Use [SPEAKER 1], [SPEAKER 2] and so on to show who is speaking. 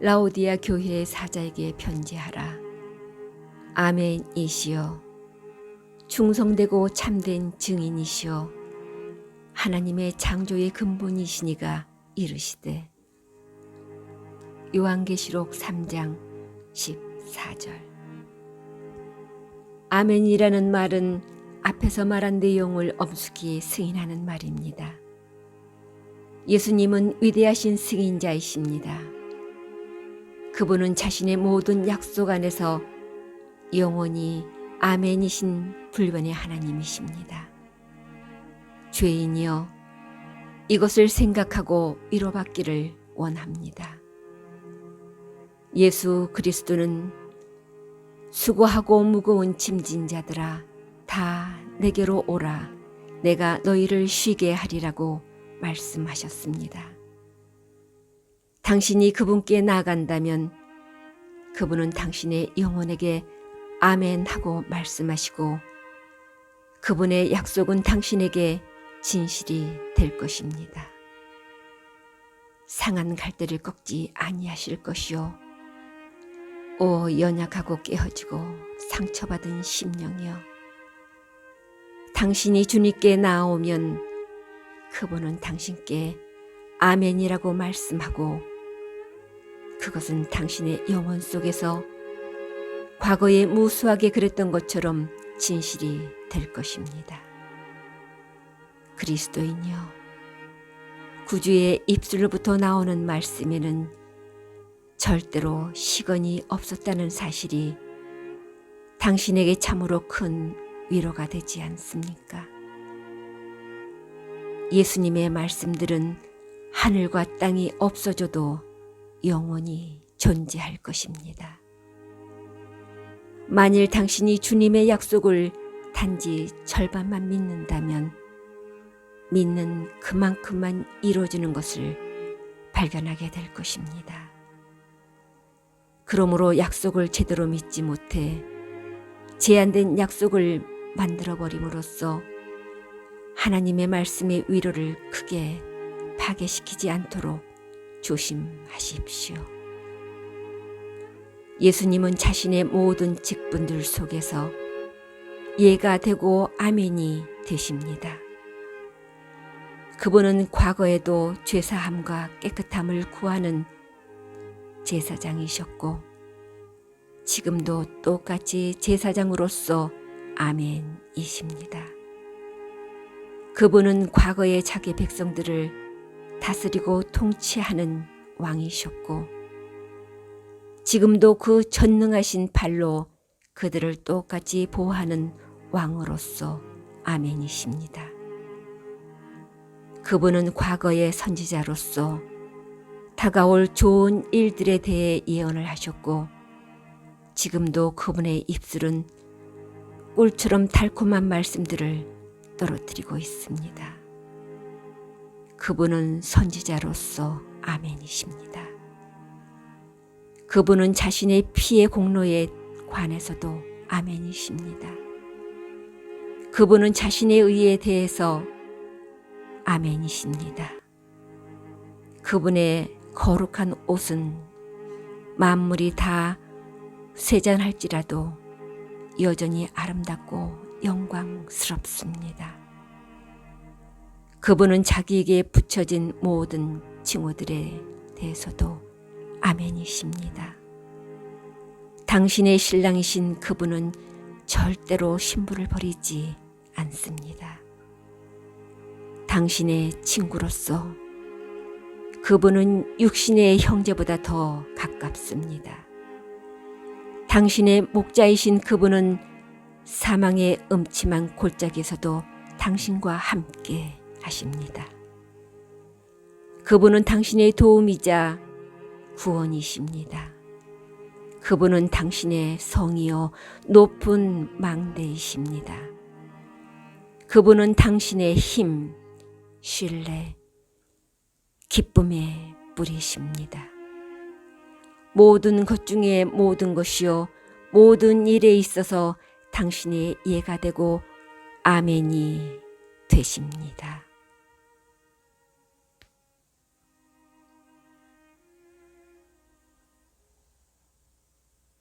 [SPEAKER 1] 라오디아 교회의 사자에게 편지하라. 아멘이시여. 충성되고 참된 증인이시여. 하나님의 창조의 근본이시니가 이르시되. 요한계시록 3장 14절. 아멘이라는 말은 앞에서 말한 내용을 엄숙히 승인하는 말입니다. 예수님은 위대하신 승인자이십니다. 그분은 자신의 모든 약속 안에서 영원히 아멘이신 불변의 하나님이십니다. 죄인이여 이것을 생각하고 위로받기를 원합니다. 예수 그리스도는 수고하고 무거운 짐진 자들아 다 내게로 오라 내가 너희를 쉬게 하리라고 말씀하셨습니다. 당신이 그분께 나아간다면 그분은 당신의 영혼에게 아멘 하고 말씀하시고 그분의 약속은 당신에게 진실이 될 것입니다. 상한 갈대를 꺾지 아니하실 것이요. 오 연약하고 깨어지고 상처받은 심령이여. 당신이 주님께 나아오면 그분은 당신께 아멘이라고 말씀하고 그것은 당신의 영혼 속에서 과거에 무수하게 그랬던 것처럼 진실이 될 것입니다. 그리스도인이여, 구주의 입술로부터 나오는 말씀에는 절대로 시건이 없었다는 사실이 당신에게 참으로 큰 위로가 되지 않습니까? 예수님의 말씀들은 하늘과 땅이 없어져도 영원히 존재할 것입니다. 만일 당신이 주님의 약속을 단지 절반만 믿는다면 믿는 그만큼만 이루어지는 것을 발견하게 될 것입니다. 그러므로 약속을 제대로 믿지 못해 제한된 약속을 만들어 버림으로써 하나님의 말씀의 위로를 크게 파괴시키지 않도록 조심하십시오. 예수님은 자신의 모든 직분들 속에서 예가 되고 아멘이 되십니다. 그분은 과거에도 죄사함과 깨끗함을 구하는 제사장이셨고 지금도 똑같이 제사장으로서 아멘이십니다. 그분은 과거의 자기 백성들을 다스리고 통치하는 왕이셨고 지금도 그 전능하신 발로 그들을 똑같이 보호하는 왕으로서 아멘이십니다. 그분은 과거의 선지자로서 다가올 좋은 일들에 대해 예언을 하셨고 지금도 그분의 입술은 꿀처럼 달콤한 말씀들을 떨어뜨리고 있습니다. 그분은 선지자로서 아멘이십니다. 그분은 자신의 피의 공로에 관해서도 아멘이십니다. 그분은 자신의 의에 대해서 아멘이십니다. 그분의 거룩한 옷은 만물이 다 쇠잔할지라도 여전히 아름답고 영광스럽습니다. 그분은 자기에게 붙여진 모든 징후들에 대해서도 아멘이십니다. 당신의 신랑이신 그분은 절대로 신부를 버리지 않습니다. 당신의 친구로서 그분은 육신의 형제보다 더 가깝습니다. 당신의 목자이신 그분은 사망의 음침한 골짜기에서도 당신과 함께 하십니다. 그분은 당신의 도움이자 구원이십니다. 그분은 당신의 성이요 높은 망대이십니다. 그분은 당신의 힘, 신뢰, 기쁨의 뿌리십니다. 모든 것 중에 모든 것이요 모든 일에 있어서 당신의 예가 되고 아멘이 되십니다.